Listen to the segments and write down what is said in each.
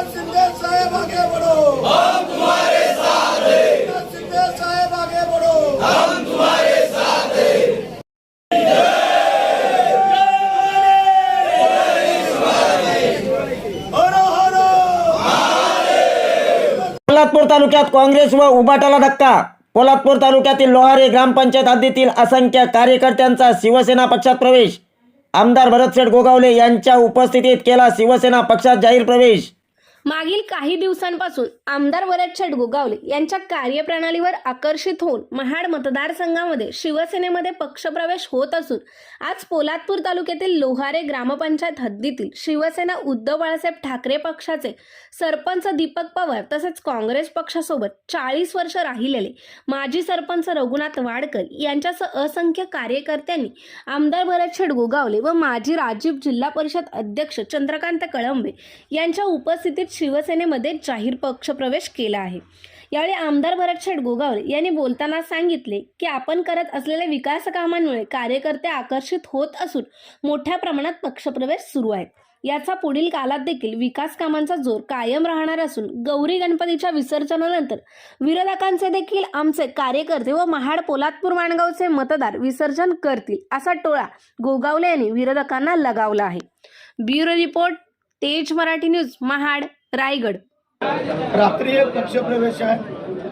एकनाथ शिंदे साहेब आगे बढ़ो। हम तुम्हारे साथ हैं। एकनाथ शिंदे साहेब आगे बढ़ो। हर हर। पोलादपूर तालुक्यात काँग्रेस व उबाटाला धक्का. पोलादपूर तालुक्यातील लोहारे ग्रामपंचायत हद्दीतील असंख्य कार्यकर्त्यांचा शिवसेना पक्षात प्रवेश. आमदार भरतशेठ गोगावले यांच्या उपस्थितीत केला शिवसेना पक्षात जाहीर प्रवेश. मागील काही दिवसांपासून आमदार वरद शेठ गोगावले यांच्या कार्यप्रणालीवर आकर्षित होऊन महाड मतदारसंघामध्ये शिवसेनेमध्ये पक्षप्रवेश होत असून आज पोलादपूर तालुक्यातील लोहारे ग्रामपंचायत हद्दीतील शिवसेना उद्धव बाळासाहेब ठाकरे पक्षाचे सरपंच दीपक पवार तसेच काँग्रेस पक्षासोबत चाळीस वर्ष राहिलेले माजी सरपंच रघुनाथ वाडकर यांच्यासह असंख्य कार्यकर्त्यांनी आमदार भरत शेठ गोगावले व माजी राजीव जिल्हा परिषद अध्यक्ष चंद्रकांत कळंबे यांच्या उपस्थितीत शिवसेनेमध्ये जाहीर पक्षप्रवेश केला आहे. यावेळी आमदार भरत शेठ गोगावले यांनी बोलताना सांगितले की आपण करत असलेल्या विकास कामांमुळे कार्यकर्ते आकर्षित होत असून मोठ्या प्रमाणात पक्षप्रवेश सुरू आहेत याचा पुढील काळात देखील विकास कामांचा जोर कायम राहणार असून गौरी गणपतीच्या विसर्जनानंतर विरोधकांचे देखील आमचे कार्यकर्ते व महाड पोलादपूर माणगावचे मतदार विसर्जन करतील असा टोळा गोगावले यांनी विरोधकांना लगावला आहे. ब्युरो रिपोर्ट तेज मराठी न्यूज महाड रायगड. रात्री एक पक्षप्रवेश आहे.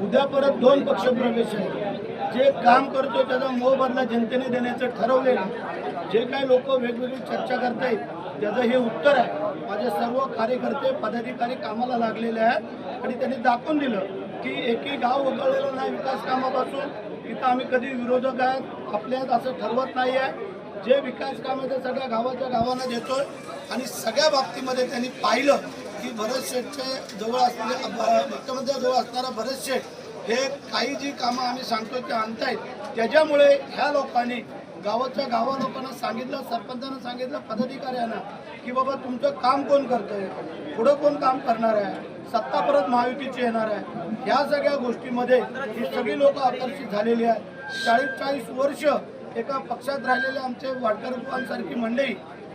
उद्या परत दोन पक्षप्रवेश आहे जे काम करतो त्याचा मोबदला जनतेने देण्याचं ठरवलेलं जे काही लोक वेगवेगळी चर्चा करतायत त्याचं हे उत्तर आहे. माझे सर्व कार्यकर्ते पदाधिकारी कामाला लागलेले आहेत आणि त्यांनी दाखवून दिलं की एकही गाव वगळलेलं नाही विकास कामापासून. इथं आम्ही कधी विरोधक आहेत आपल्यात असं ठरवत नाही आहे जे विकास काम आहे ते सगळ्या गावाच्या गावांना देतोय आणि सगळ्या बाबतीमध्ये त्यांनी पाहिलं की भरत शेठच्या जवळ असलेले मुख्यमंत्र्याजवळ असणारा भरत शेठ हे काही जी कामं आम्ही सांगतो ते आणतायत. त्याच्यामुळे ह्या लोकांनी गावाच्या गावा लोकांना सांगितलं सरपंचांना सांगितलं पदाधिकाऱ्यांना की बाबा तुमचं काम कोण करतंय? पुढं कोण काम करणार आहे? सत्ता परत महायुतीची येणार आहे? ह्या सगळ्या गोष्टीमध्ये ही सगळी लोक आकर्षित झालेली आहेत. चाळीस चाळीस वर्ष एका पक्षात राहिलेले आमचे वाडकरसारखी मंडळी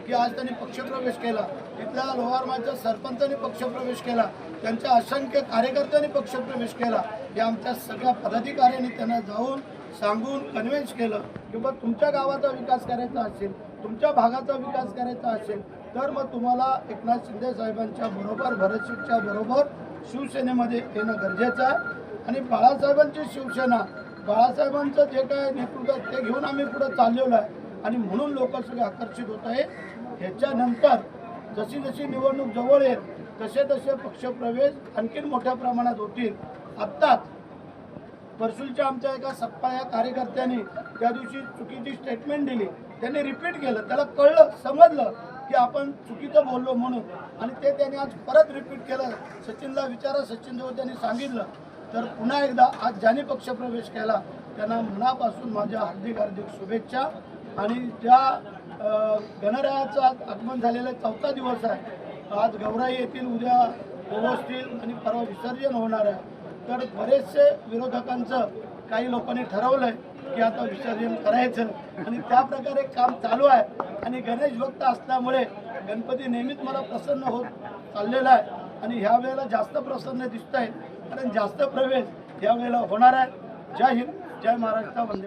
की आज त्यांनी पक्षप्रवेश केला. इथल्या लोहारमाच्या सरपंचांनी पक्षप्रवेश केला. त्यांच्या असंख्य कार्यकर्त्यांनी पक्षप्रवेश केला. हे आमच्या सगळ्या पदाधिकाऱ्यांनी त्यांना जाऊन सांगून कन्व्हिन्स केलं की बा तुमच्या गावाचा विकास करायचा असेल तुमच्या भागाचा विकास करायचा असेल तर मग तुम्हाला एकनाथ शिंदे साहेबांच्या बरोबर भरतशीटच्या बरोबर शिवसेनेमध्ये येणं गरजेचं आहे. आणि बाळासाहेबांची शिवसेना बाळासाहेबांचं जे काय नेतृत्व ते घेऊन आम्ही पुढे चाललेलो आहे. आणि म्हणून लोक सगळे आकर्षित होत आहे ह्याच्यानंतर जशी जशी निवडणूक जवळ येईल तसे तसे पक्षप्रवेश आणखीन मोठ्या प्रमाणात होतील. आत्ताच परसूलच्या आमच्या एका सप्पा या कार्यकर्त्यांनी त्या दिवशी चुकीची स्टेटमेंट दिली. त्यांनी रिपीट केलं. त्याला कळलं समजलं की आपण चुकीचं बोललो म्हणून. आणि ते त्यांनी आज परत रिपीट केलं. सचिनला विचारा सचिन जेव्हा त्यांनी सांगितलं. तर पुन्हा एकदा आज ज्यांनी पक्षप्रवेश केला त्यांना मनापासून माझ्या हार्दिक हार्दिक शुभेच्छा. आणि त्या गणरायाचं आज आगमन झालेला चौथा दिवस आहे. आज गौराई येतील उद्या पोहोचतील आणि परवा विसर्जन होणार आहे. तर बरेचसे विरोधकांचं काही लोकांनी ठरवलंय की आता विसर्जन करायचं. आणि त्या प्रकारे काम चालू आहे. आणि गणेश भक्त असल्यामुळे गणपती नेहमीच मला प्रसन्न होत चाललेला आहे. आणि ह्या वेळेला जास्त प्रसन्न दिसत आहे कारण जास्त प्रवेश यावेळेला वेळेला होणार आहे. जय हिंद जय महाराष्ट्र वंदे